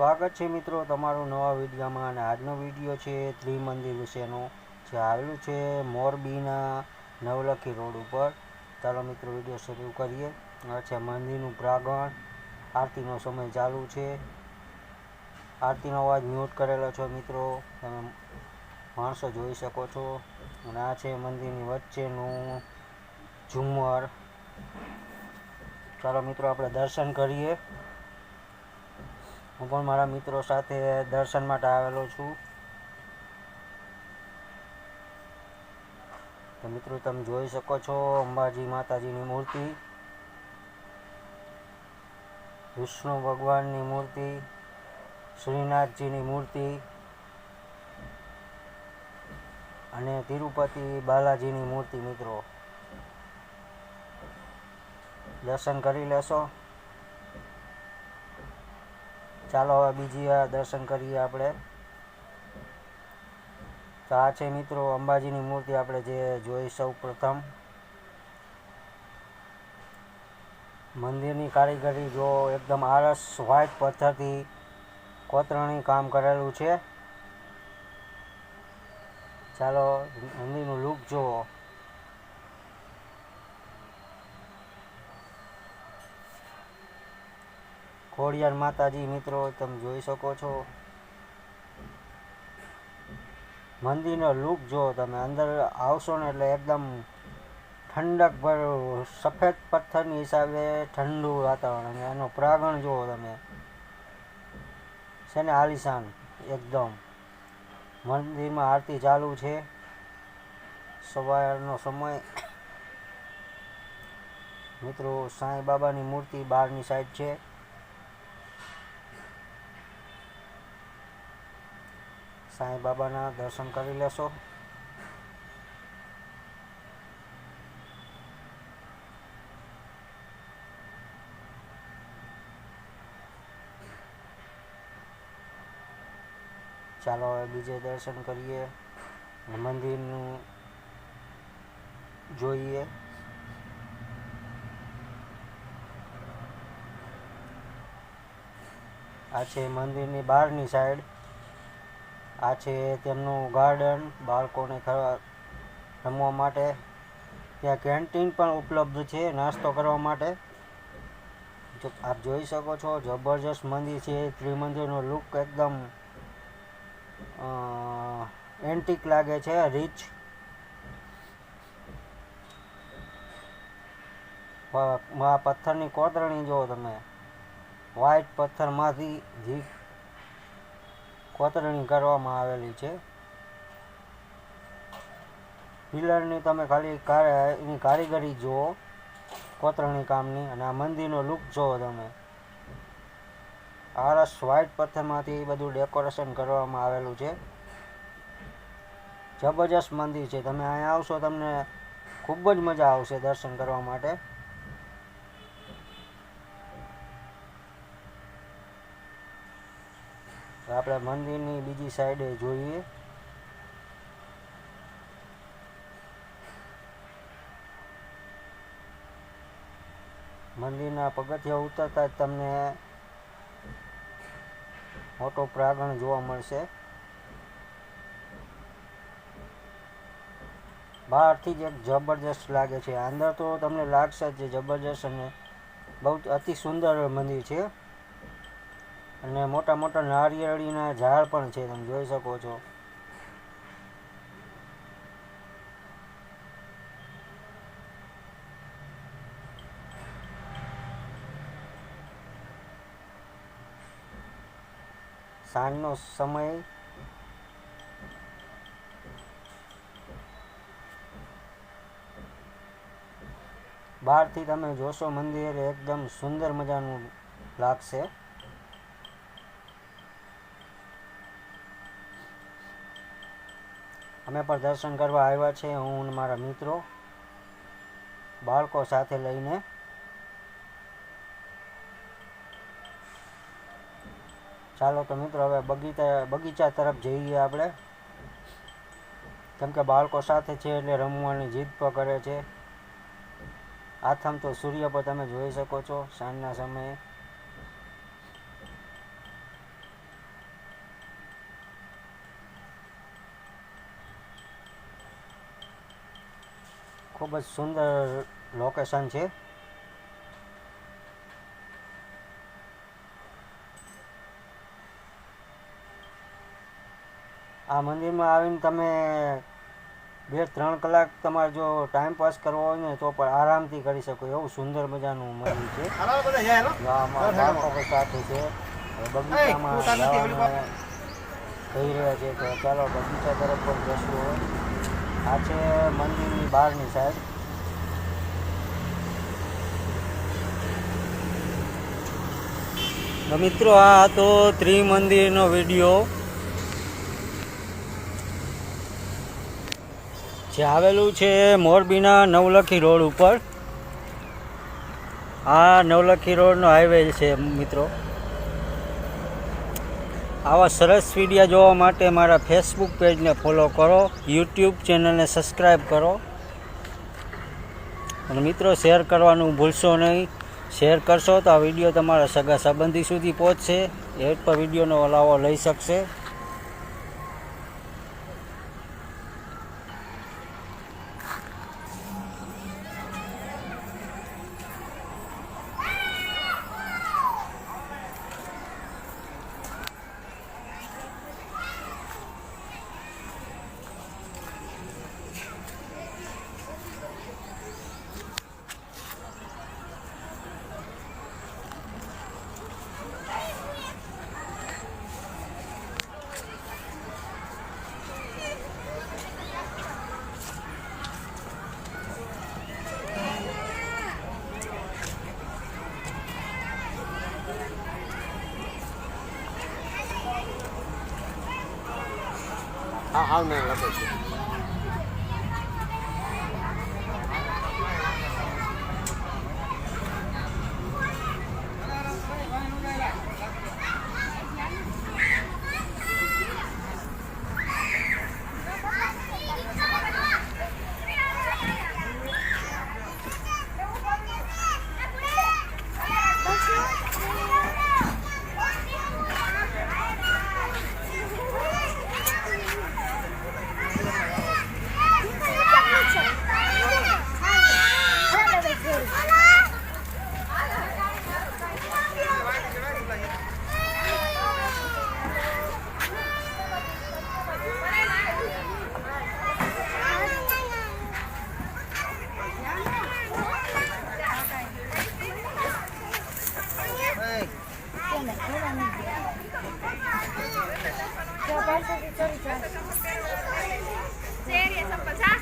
સ્વાગત છે મિત્રો તમારું નવા વિડીયોમાં અને આજનો વીડિયો છે ત્રિમંદિર વિશેનો, જે આવેલું છે મોરબીના નવલખી રોડ ઉપર. ચાલો મિત્રો વીડિયો શરૂ કરીએ. આ છે મંદિરનું પ્રાંગણ. આરતીનો સમય ચાલુ છે. આરતીનો અવાજ મ્યુટ કરેલો છે મિત્રો. તમે માણસો જોઈ શકો છો. અને આ છે મંદિરની વચ્ચેનું ઝુમ્મર. ચાલો મિત્રો આપણે દર્શન કરીએ. હું પણ મારા મિત્રો સાથે દર્શન માટે આવેલો છું. તો મિત્રો, તમે જોઈ શકો છો અંબાજી માતાજીની મૂર્તિ. વિષ્ણુ ભગવાનની મૂર્તિ, શ્રીનાથજીની મૂર્તિ અને તિરુપતિ બાલાજીની મૂર્તિ મિત્રો. દર્શન કરી લેશો. ચાલો હવે બીજી વાર દર્શન કરીએ આપણે. તો આ છે મિત્રો અંબાજીની મૂર્તિ આપણે જે જોઈ સૌ પ્રથમ. મંદિરની કારીગરી જો એકદમ આરસ વ્હાઇટ પથ્થરથી કોતરણી કામ કરેલું છે. ચાલો મંદિરનું લુક જુઓ. ખોડિયાર માતાજી મિત્રો, તમે જોઈ શકો છો. મંદિરનો લુક જો તમે અંદર આવશો ને એટલે એકદમ ઠંડક પર સફેદ પથ્થરની હિસાબે ઠંડુ વાતાવરણ અને એનો પ્રાગણ જુઓ તમે. છે ને આલિશાન, એકદમ. મંદિરમાં આરતી ચાલુ છે. સવારનો સમય. મિત્રો, સાંઈ બાબાની મૂર્તિ બહારની સાઈડ છે. સાંઈ બાબાના દર્શન કરી લેશો. ચાલો હવે બીજે દર્શન કરીએ. મંદિરનું જોઈએ. આ છે મંદિરની બહારની સાઈડ આ છે તેમનું ગાર્ડન બાળકોને રમવા માટે. ત્યાં કેન્ટીન પણ ઉપલબ્ધ છે, નાસ્તો કરવા માટે. આપ જોઈ શકો છો, જબરજસ્ત મંદિર છે, ત્રિમંદિરનો લુક એકદમ એન્ટિક લાગે છે રીચ પથ્થરની કોતરણી જુઓ તમે. વ્હાઈટ પથ્થરમાંથી જે કોતરણી કરવામાં આવેલી છે. પિલરની તમે ખાલી એની કારીગરી જુઓ કોતરણી કામની, અને આ મંદિરનો લુક જુઓ તમે. આરસ વ્હાઈટ પથ્થરમાંથી બધું ડેકોરેશન કરવામાં આવેલું છે. જબરજસ્ત મંદિર છે. તમે અહીંયા આવશો તમને ખૂબ જ મજા આવશે દર્શન કરવા માટે. આપણે મંદિરની બીજી સાઈડે જોઈએ. મંદિરના પગથિયા ઉતરતા જ તમને મોટો પ્રાંગણ જોવા મળશે. બહારથી જ એક જબરજસ્ત લાગે છે. અંદર તો તમને લાગશે જ જબરજસ્ત અને બહુ અતિ સુંદર મંદિર છે. અને મોટા મોટા નારિયેળીના ઝાડ પણ છે, તમે જોઈ શકો છો. સાંજનો સમય બહારથી તમે જોશો મંદિર, એકદમ સુંદર મજાનું લાગશે. અમે પણ દર્શન કરવા આવ્યા છે, હું મારા મિત્રો, બાળકો સાથે લઈને. ચાલો તો મિત્રો, હવે બગીચા બગીચા તરફ જઈએ આપણે. કેમ કે બાળકો સાથે છે એટલે રમવાની જીદ પણ કરે છે. આથમ તો સૂર્ય પર તમે જોઈ શકો છો, સાંજના સમયે. ખૂબ જ સુંદર લોકેશન છે. આ મંદિરમાં આવીને તમે બે ત્રણ કલાક તમારે જો ટાઈમ પાસ કરવો હોય ને તો પણ આરામથી કરી શકો. એવું સુંદર મજાનું મંદિર છે. સાથે છે. બગીચામાં જઈ રહ્યા છે. તો ચાલો બગીચા તરફ પણ જશું આ છે મંદિરની બહારની સાઈડ તો મિત્રો, આ હતો ત્રિમંદિરનો વીડિયો. જે આવેલું છે મોરબીના નવલખી રોડ ઉપર. આ નવલખી રોડનો હાઈવે છે, મિત્રો. આવા સરસ વિડીયા જોવા માટે મારા ફેસબુક પેજને ફોલો કરો યુટ્યુબ ચેનલને સબસ્ક્રાઈબ કરો. અને મિત્રો શેર કરવાનું ભૂલશો નહીં. શેર કરશો તો આ વીડિયો તમારા સગા સંબંધી સુધી પહોંચશે. એ પર વિડીયોનો લાવો લઈ શકશે. હા હાવ ને Serie, son pasadas.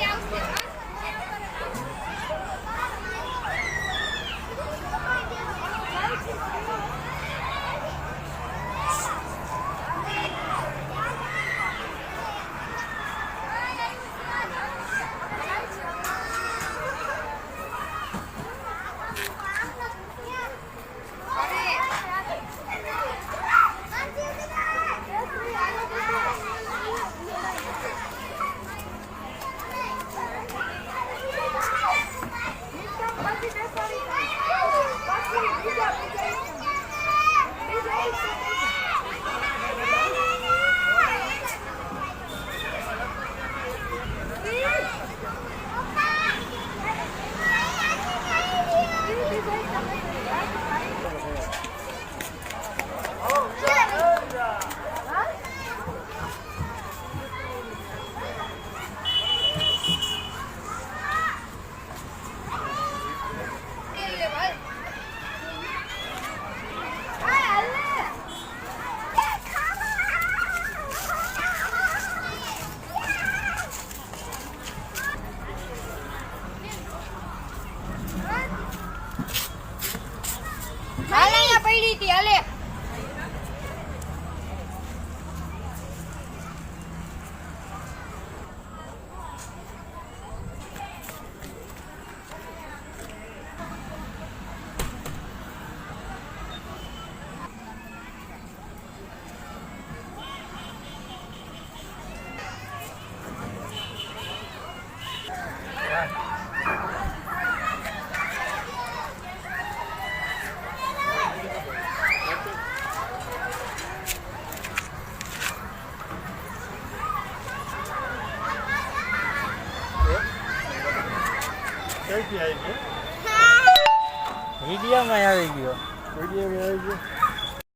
ಯಾವ